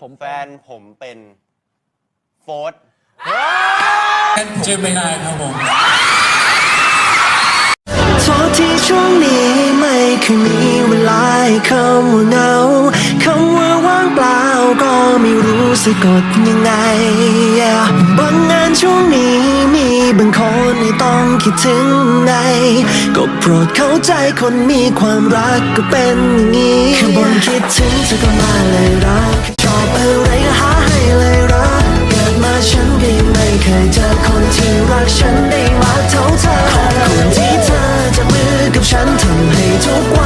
ผมแฟนผมเป็นโฟร์เจมินายครับผมโทษที่ช่วงนี้ไม่เคยมีเวลาให้คำว่าเหงาคำว่าว่างเปล่าก็ไม่รู้สะกดยังไงบางงานช่วงนี้มีบางคนให้ต้องคิดถึงไง ก็โปรดเข้าใจคนมีความรักก็เป็นอย่างนี้แค่บนคิดถึงเธอก็มาเลยรัก to